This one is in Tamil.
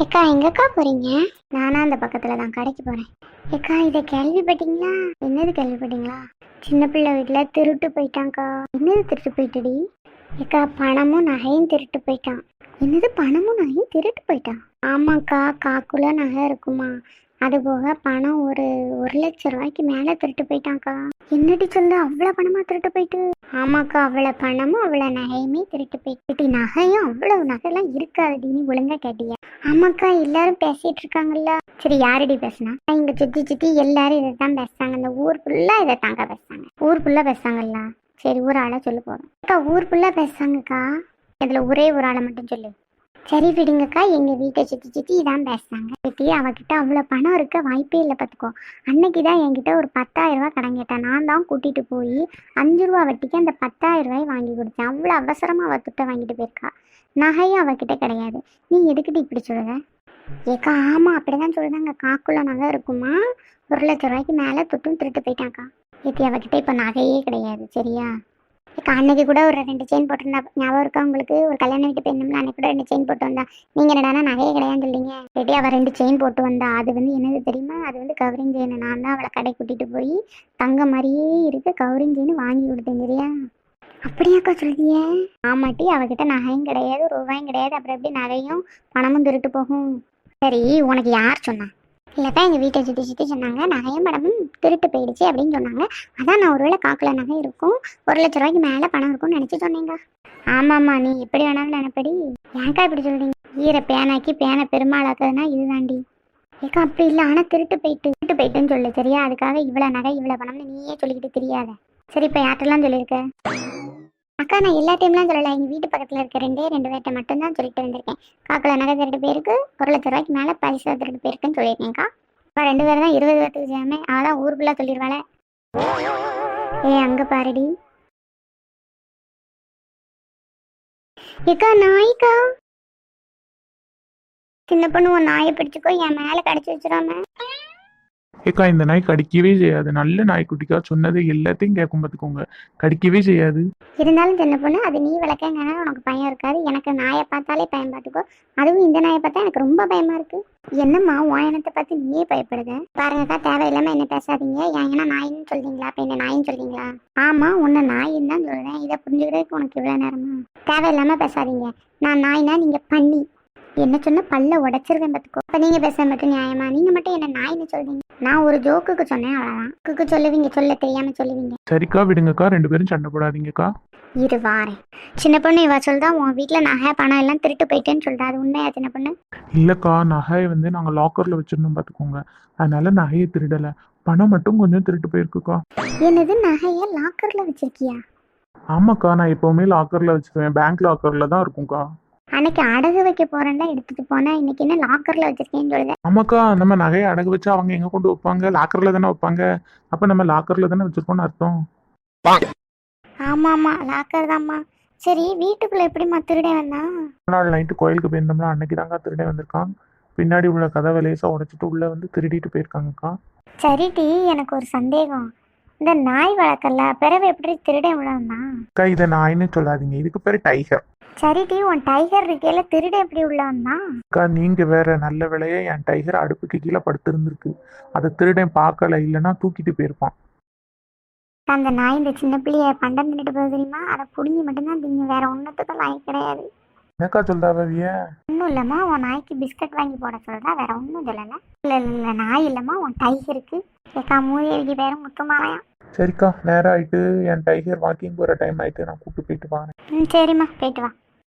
ஏக்கா எங்கக்கா போறீங்க? நானா அந்த பக்கத்துல தான் கடைக்கு போறேன். ஏக்கா இதை கேள்விப்பட்டீங்களா? என்னது கேள்விப்பட்டீங்களா? சின்ன பிள்ளை வீட்டுல திருட்டு போயிட்டான்க்கா. என்னது திருட்டு போயிட்டடி? ஏக்கா பணமும் நகையும் திருட்டு போயிட்டான். என்னது பணமும் நகையும் திருட்டு போயிட்டான்? ஆமாக்கா காக்குள்ள நகை இருக்குமா? அது போக பணம் ஒரு ஒரு லட்ச ரூபாய்க்கு மேல திருட்டு போயிட்டான்க்கா. என்னடி சொல்ல அவ்வளோ பணமா திருட்டு போயிட்டு? ஆமாக்கா அவ்வளோ பணமும் அவ்வளோ நகையுமே திருட்டு போயிட்டு. நகையும் அவ்வளவு நகைலாம் இருக்காதுடி. நீ ஒழுங்கா கேட்டியா? ஆமாக்கா எல்லாரும் பேசிட்டு இருக்காங்கல்ல சரி யாரடி பேசினா? இங்க சுத்தி சுத்தி எல்லாரும் இதை தான் பேசுறாங்க. இந்த ஊர் ஃபுல்லா இதை தாங்க பேசுறாங்க. ஊர் ஃபுல்லா பேசுறாங்கல்ல. சரி ஒரு ஆளா சொல்லு போதும். அக்கா ஊர் ஃபுல்லா பேசுறாங்கக்கா. இதுல ஒரே ஒரு ஆளை மட்டும் சொல்லு. சரி விடுங்கக்கா எங்க வீட்டை சுத்தி சுத்தி இதான் பேசுறாங்க. சித்தி அவகிட்ட அவ்வளவு பணம் இருக்க வாய்ப்பே இல்லை பார்த்துக்கோ அன்னைக்கு தான் என்கிட்ட ஒரு பத்தாயிரம் ரூபாய் கடன் கேட்டேன். நான் தான் கூட்டிட்டு போய் அஞ்சு ரூபா வட்டிக்கு அந்த பத்தாயிரம் ரூபாய் வாங்கி கொடுத்தேன். அவ்வளோ அவசரமா அவ துட்டை வாங்கிட்டு போயிருக்கா. நகையும் அவகிட்ட கிடையாது. நீ எதுக்கிட்டு இப்படி சொல்லுற? ஏக்கா ஆமா அப்படிதான் சொல்லுதாங்க. காக்குள்ள நகை இருக்குமா? ஒரு லட்ச ரூபாய்க்கு மேல துட்டும் திருட்டு போயிட்டாக்கா. ஏத்தி அவகிட்ட இப்போ நகையே கிடையாது. சரியா? இப்போ அன்னைக்கு கூட ஒரு ரெண்டு செயின் போட்டிருந்தா ஞாபகம் இருக்கா உங்களுக்கு? ஒரு கல்யாண வீட்டு பெண்ணும்ல அன்னைக்கு கூட ரெண்டு செயின் போட்டு வந்தா. நீங்க என்னடானா நகையே கிடையாதுன்னு சொல்லிங்க ரெடி அவள் ரெண்டு செயின் போட்டு வந்தா. அது வந்து என்னது தெரியுமா? அது வந்து கவரிங் செயின் நான் தான் அவளை கடை கூட்டிட்டு போய் தங்க மாதிரியே இருக்க. கவரிங் செயின் வாங்கி கொடுத்தேன் சரியா? அப்படியாக்கா சொல்லிய ஆமாட்டி அவகிட்ட நகையும் கிடையாது ரூபாயும் கிடையாது. அப்புறம் எப்படி நகையும் பணமும் திருட்டு போகும்? சரி உனக்கு யார் சொன்னா? இல்லைப்பா எங்கள் வீட்டை சுற்றி சுற்றி சொன்னாங்க. நகையும் படமும் திருட்டு போயிடுச்சு அப்படின்னு சொன்னாங்க. அதான் நான் ஒருவேளை காக்கல நகை இருக்கும். ஒரு லட்ச ரூபாய்க்கு மேலே பணம் இருக்கும்னு நினச்சி சொன்னீங்க. ஆமாம்மா நீ எப்படி வேணாலும் நினைப்படி. ஏன்க்கா இப்படி சொல்றீங்க? ஈர பேனாக்கி பேனை பெருமாளாக்குதுன்னா இதுதாண்டி. ஏக்கா அப்படி இல்லை. ஆனால் திருட்டு போயிட்டு திருட்டு போயிட்டுன்னு சொல்லு சரியா? அதுக்காக இவ்வளோ நகை இவ்வளோ பணம்னு நீயே சொல்லிக்கிட்டு தெரியாத. சரி இப்போ யார்ட்டெல்லாம் சொல்லியிருக்க? அக்கா நான் எல்லா டைம்லாம் சொல்லலை. எங்கள் வீட்டு பக்கத்தில் இருக்க ரெண்டே ரெண்டு பேர்ட்ட மட்டும்தான் சொல்லிட்டு வந்திருக்கேன் காக்கில் நகை திருட்டு பேருக்கு ஒரு லட்ச ரூபாய்க்கு மேலே பரிசு திருட்டு பேருக்குன்னு சொல்லியிருக்கேன்க்கா இப்போ ரெண்டு பேரும் தான் இருபது பேர்த்துக்கு சேமே அவதான் ஊர் ஃபுல்லாக சொல்லிடுவாளே ஏ அங்கே பாருடி. ஏக்கா நாய்க்கா. சின்ன பொண்ணு உன் நாயை பிடிச்சிக்கோ. என் மேலே கடிச்சு வச்சிடாம. ஏக்கா இந்த நாய் கடிக்கவே செய்யாது. நல்ல நாய்க்குட்டிக்கா சொன்னது எல்லாத்தையும் கேட்கும் பார்த்துக்கோங்க. கடிக்கவே செய்யாது. இருந்தாலும் சின்ன பொண்ணு அது நீ விளக்கங்கன்னா உனக்கு பயம் இருக்காது. எனக்கு நாயை பார்த்தாலே பயம் பார்த்துக்கோ. அதுவும் இந்த நாயை பார்த்தா எனக்கு ரொம்ப பயமா இருக்கு. என்னம்மா வாயனத்தை பார்த்து நீயே பயப்படுத? பாருங்கக்கா தேவையில்லாம என்ன பேசாதீங்க. ஏன்னா நாயின்னு சொல்றீங்களா? அப்ப என்ன நாயின்னு சொல்றீங்களா? ஆமா உன்னை நாயின்னு தான் சொல்றேன். இதை புரிஞ்சுக்கிறதுக்கு உனக்கு இவ்வளவு நேரமா? தேவையில்லாம பேசாதீங்க. நான் நாயினா நீங்க பண்ணி என்ன சொன்ன பல்ல உடைச்சிருவேன் பார்த்துக்கோ. அப்ப நீங்க பேச மட்டும் நியாயமா? நீங்க மட்டும் என்ன நாயின்னு சொல்றீங்க? நான் ஒரு ஜோக்குக்கு சொன்னேன் அவ்வளவுதான். ஜோக்குக்கு சொல்லுவீங்க சொல்ல தெரியாம சொல்லுவீங்க. சரிக்கா விடுங்கக்கா. ரெண்டு பேரும் சண்டை போடாதீங்கக்கா. இரு வாரேன். சின்ன பொண்ணு இவ சொல்றா உன் வீட்ல நகை பணம் எல்லாம் திருட்டு போயிட்டேன்னு சொல்றா. அது உண்மையா சின்ன பொண்ணு? இல்லைக்கா நகையை வந்து நாங்கள் லாக்கரில் வச்சிருந்தோம் பார்த்துக்கோங்க. அதனால நகையை திருடலை. பணம் மட்டும் கொஞ்சம் திருட்டு போயிருக்குக்கா. என்னது நகைய லாக்கர்ல வச்சிருக்கியா? ஆமாக்கா நான் எப்போவுமே லாக்கரில் வச்சிருவேன். பேங்க் லாக்கரில் தான் இருக்கும்க்கா. அன்னைக்கு அடகு வைக்க போறேன்ல எடுத்துட்டு போனேன். இன்னைக்கு என்ன லாக்கர்ல வச்சிருக்கேன்னு சொல்லுத ஆமாக்கா நம்ம நகையை அடகு வச்சு அவங்க எங்கே கொண்டு வைப்பாங்க? லாக்கரில் தானே வைப்பாங்க? அப்போ நம்ம லாக்கரில் தானே வச்சிருக்கோம்னு அர்த்தம். ஆமா ஆமா லாக்கர் தாம்மா. சரி வீட்டுக்குள்ள எப்படிம்மா திருடே வந்தான் நாள் நைட்டு கோயிலுக்கு போயிருந்தோம்னா அன்னைக்கு தாங்க திருடே வந்திருக்கான். பின்னாடி உள்ள கதவை லேசாக உடைச்சிட்டு உள்ளே வந்து திருடிட்டு போயிருக்காங்கக்கா. சரிடி எனக்கு ஒரு சந்தேகம். இந்த நாய் வளர்க்கல பிறகு எப்படி திருடே அக்கா இதை நாயின்னு சொல்லாதீங்க. இதுக்கு பேர் டைகர் சரிடி உன் டைகர் இருக்கையில திருடே எப்படி உள்ள வந்தான் அக்கா நீங்க வேற நல்ல வேலையா என் டைகர் அடுப்புக்கு கீழே படுத்திருந்திருக்கு. அதை திருடன் பார்க்கல இல்லைன்னா தூக்கிட்டு போயிருப்பான். அந்த நாய் இந்த சின்ன பிள்ளைய பண்டம் தின்னுட்டு போகுது தெரியுமா? அதை புடுங்கி மட்டும்தான் திங்க வேற ஒன்றுத்துக்கும் நாய் கிடையாது. என்னக்கா சொல்றா பவிய? ஒன்றும் இல்லைம்மா உன் நாய்க்கு பிஸ்கட் வாங்கி போட சொல்றா வேற ஒன்றும் சொல்லலை இல்லை இல்லை நாய் இல்லைம்மா உன் டைகருக்கு ஏக்கா மூதேவிக்கு பேரும் முத்துமாவையா சரிக்கா நேரம் ஆயிட்டு என் டைகர் வாக்கிங் போற டைம் ஆயிட்டு நான் கூப்பிட்டு போயிட்டு வரேன். ம் சரிம்மா போயிட்டு வா.